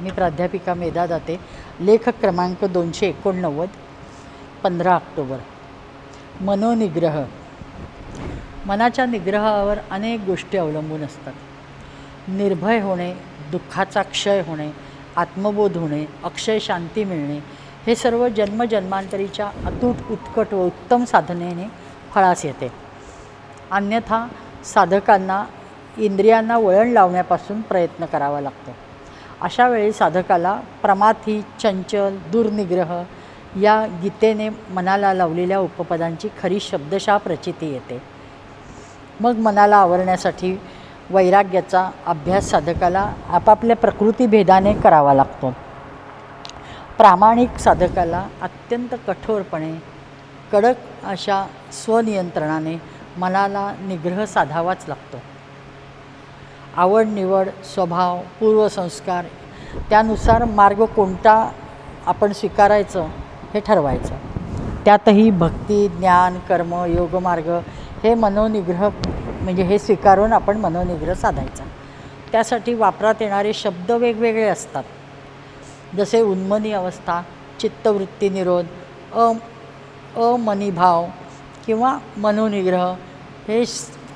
मी प्राध्यापिका मेधा दाते. लेख क्रमांक दोनशे एकोणनव्वद पंधरा ऑक्टोबर. मनोनिग्रह. मनाच्या निग्रहावर अनेक गोष्टी अवलंबून असतात. निर्भय होणे दुःखाचा क्षय होणे आत्मबोध होणे अक्षय शांती मिळणे हे सर्व जन्मजन्मांतरीच्या अतूट उत्कट व उत्तम साधनेने फळास येते. अन्यथा साधकांना इंद्रियांना वळण लावण्यापासून प्रयत्न करावा लागतो. अशा वेळी साधकाला प्रमाथी चंचल दुर्निग्रह या गीतेने मनाला लावलेल्या उपपदांची खरी शब्दशः प्रचिती येते. मग मनाला आवरण्यासाठी वैराग्याचा अभ्यास साधकाला आपापल्या प्रकृतीभेदाने करावा लागतो. प्रामाणिक साधकाला अत्यंत कठोरपणे कडक अशा स्वनियंत्रणाने मनाला निग्रह साधावाच लागतो. आवड निवड स्वभाव पूर्वसंस्कार त्यानुसार मार्ग कोणता आपण स्वीकारायचं हे ठरवायचं. त्यातही भक्ती ज्ञान कर्म योगमार्ग हे मनोनिग्रह म्हणजे हे स्वीकारून आपण मनोनिग्रह साधायचा. त्यासाठी वापरात येणारे शब्द वेगवेगळे असतात. जसे उन्मनी अवस्था चित्तवृत्ती निरोध अ अमनीभाव किंवा मनोनिग्रह हे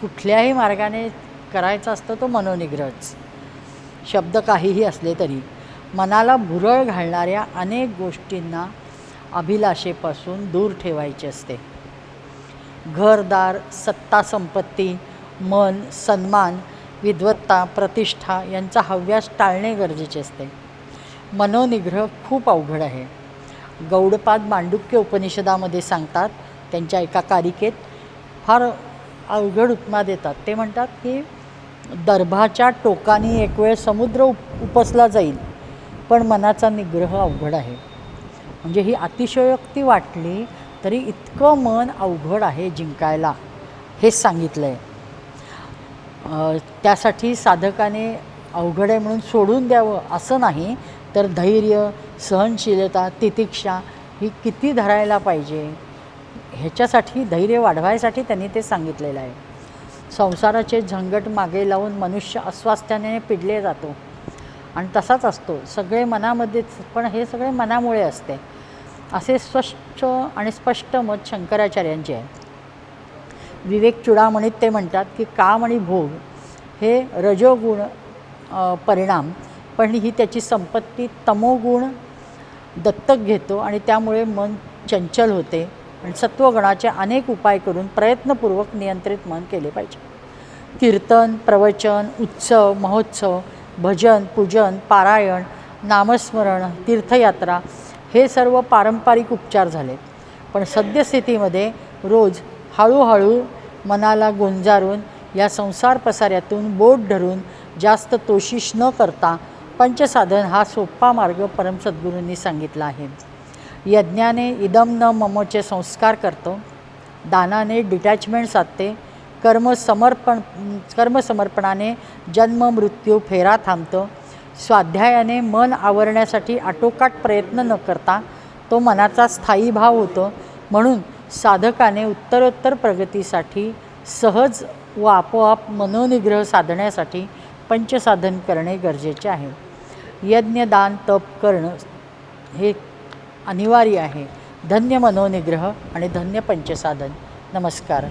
कुठल्याही मार्गाने करायचा असतो तो मनोनिग्रहच शब्द काहीही असले तरी मनाला भुरळ घालणाऱ्या अनेक गोष्टींना अभिलाषेपासून दूर ठेवायचे असते. घरदार सत्ता संपत्ती मन सन्मान विद्वत्ता प्रतिष्ठा यांचा हव्यास टाळणे गरजेचे असते. मनोनिग्रह खूप अवघड आहे. गौडपाद मांडुक्य उपनिषदामध्ये सांगतात त्यांच्या एका कारिकेत फार अवघड उपमा देतात. ते म्हणतात की दर्भाच्या टोकाने एक वेळ समुद्र उप उपसला जाईल पण मनाचा निग्रह अवघड आहे. म्हणजे ही अतिशयोक्ती वाटली तरी इतकं मन अवघड आहे जिंकायला हेच सांगितलं आहे त्यासाठी साधकाने अवघड आहे म्हणून सोडून द्यावं असं नाही तर धैर्य सहनशीलता तितिक्षा ही किती धरायला पाहिजे? ह्याच्यासाठी धैर्य वाढवायसाठी त्यांनी ते सांगितलेलं आहे. संसाराचे झंगट मागे लावून मनुष्य अस्वास्थ्याने पिडले जातो. आणि तसाच असतो. सगळे मनामध्येच पण हे सगळे मनामुळे असते. असे स्वच्छ आणि स्पष्ट मत शंकराचार्यांचे आहे. विवेक चुडामणीत ते म्हणतात की काम आणि भोग हे रजोगुण परिणाम. पण ही त्याची संपत्ती तमोगुण दत्तक घेतो आणि त्यामुळे मन चंचल होते. आणि सत्वगुणाचे अनेक उपाय करून प्रयत्नपूर्वक नियंत्रित मन केले पाहिजे. कीर्तन प्रवचन उत्सव महोत्सव भजन पूजन पारायण नामस्मरण तीर्थयात्रा हे सर्व पारंपरिक उपचार झाले. पण सद्यस्थितीमध्ये रोज हळूहळू मनाला गुंजारून या संसार पसाऱ्यातून बोट धरून जास्त तोशिश न करता पंचसाधन हा सोपा मार्ग परमसद्गुरूंनी सांगितला आहे. यज्ञाने इदम न ममोचे संस्कार करतो. दानाने डिटॅचमेंट साधते. कर्मसमर्पण कर्मसमर्पणाने जन्म मृत्यू फेरा थांबतो. स्वाध्यायाने मन आवरण्यासाठी आटोकाट प्रयत्न न करता तो मनाचा स्थायी भाव होतो. म्हणून साधकाने उत्तरोत्तर प्रगतीसाठी सहज व आपोआप मनोनिग्रह साधण्यासाठी पंचसाधन करणे गरजेचे आहे. यज्ञ दान तप करणं हे अनिवार्य आहे. धन्य मनोनिग्रह आणि धन्य पंचसाधन. नमस्कार.